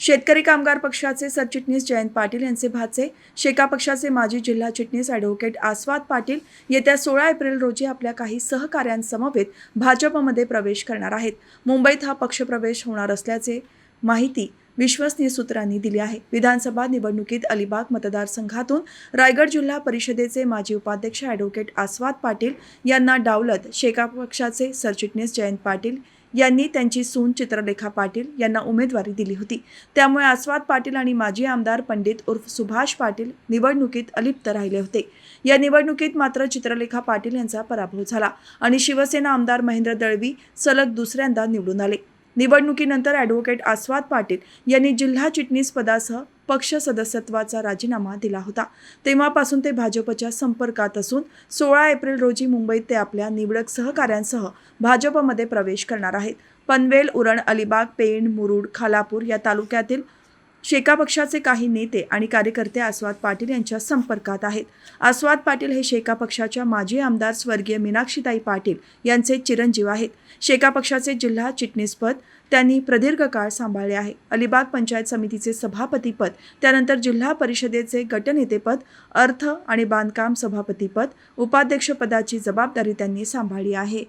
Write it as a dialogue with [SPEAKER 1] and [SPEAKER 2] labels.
[SPEAKER 1] शेतकरी कामगार पक्षाचे सरचिटणीस जयंत पाटील यांचे भाचे शेका पक्षाचे माजी जिल्हा चिटणीस ॲडव्होकेट आस्वाद पाटील येत्या सोळा एप्रिल रोजी आपल्या काही सहकाऱ्यांसमवेत भाजपमध्ये प्रवेश करणार आहेत. मुंबईत हा पक्षप्रवेश होणार असल्याचे माहिती विश्वसनीय सूत्रांनी दिली आहे. विधानसभा निवडणुकीत अलिबाग मतदारसंघातून रायगड जिल्हा परिषदेचे माजी उपाध्यक्ष ॲडव्होकेट आस्वाद पाटील यांना डावलत शेका पक्षाचे सरचिटणीस जयंत पाटील यांनी त्यांची सून चित्रलेखा पाटील यांना उमेदवारी दिली होती. त्यामुळे आस्वाद पाटील आणि माजी आमदार पंडित उर्फ सुभाष पाटील निवडणुकीत अलिप्त राहिले होते. या निवडणुकीत मात्र चित्रलेखा पाटील यांचा पराभव झाला आणि शिवसेना आमदार महेंद्र दळवी सलग दुसऱ्यांदा निवडून आले. निवडणुकीनंतर ॲडव्होकेट आस्वाद पाटील यांनी जिल्हा चिटणीस पदासह पक्ष सदस्यत्वाचा राजीनामा दिला होता. तेव्हापासून ते भाजपच्या संपर्कात असून सोळा एप्रिल रोजी मुंबईत ते आपल्या निवडक सहकाऱ्यांसह भाजपमध्ये प्रवेश करणार आहेत. पनवेल उरण अलिबाग पेण मुरुड खालापूर या तालुक्यातील शेका पक्षाचे काही नेते आणि कार्यकर्ते आस्वाद पाटील यांच्या संपर्कात आहेत. आस्वाद पाटील हे शेका पक्षाच्या माजी आमदार स्वर्गीय मीनाक्षीताई पाटील यांचे चिरंजीव आहेत. शेका पक्षाचे जिल्हा चिटणीसपद त्यांनी प्रदीर्घ काळ सांभाळले आहे. अलिबाग पंचायत समितीचे सभापतीपद त्यानंतर जिल्हा परिषदेचे गटनेतेपद अर्थ आणि बांधकाम सभापतीपद उपाध्यक्षपदाची जबाबदारी त्यांनी सांभाळली आहे.